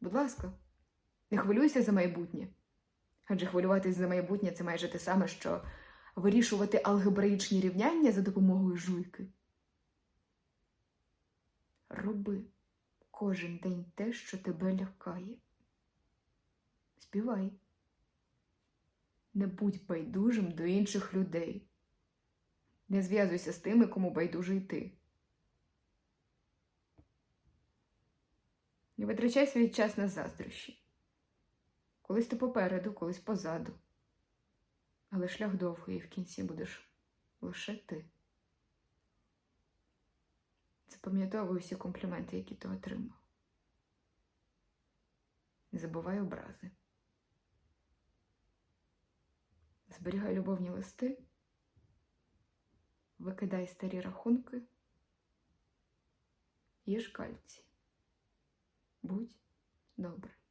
Будь ласка, не хвилюйся за майбутнє. Адже хвилюватись за майбутнє це майже те саме, що вирішувати алгебраїчні рівняння за допомогою жуйки. Роби кожен день те, що тебе лякає. Співай. Не будь байдужим до інших людей. Не зв'язуйся з тими, кому байдуже йти. Не витрачай свій час на заздрощі. Колись ти попереду, колись позаду. Але шлях довгий, і в кінці будеш лише ти. Запам'ятовуй усі компліменти, які ти отримав. Не забувай образи. Зберігай любовні листи, викидай старі рахунки, їж кальці. Будь добрий.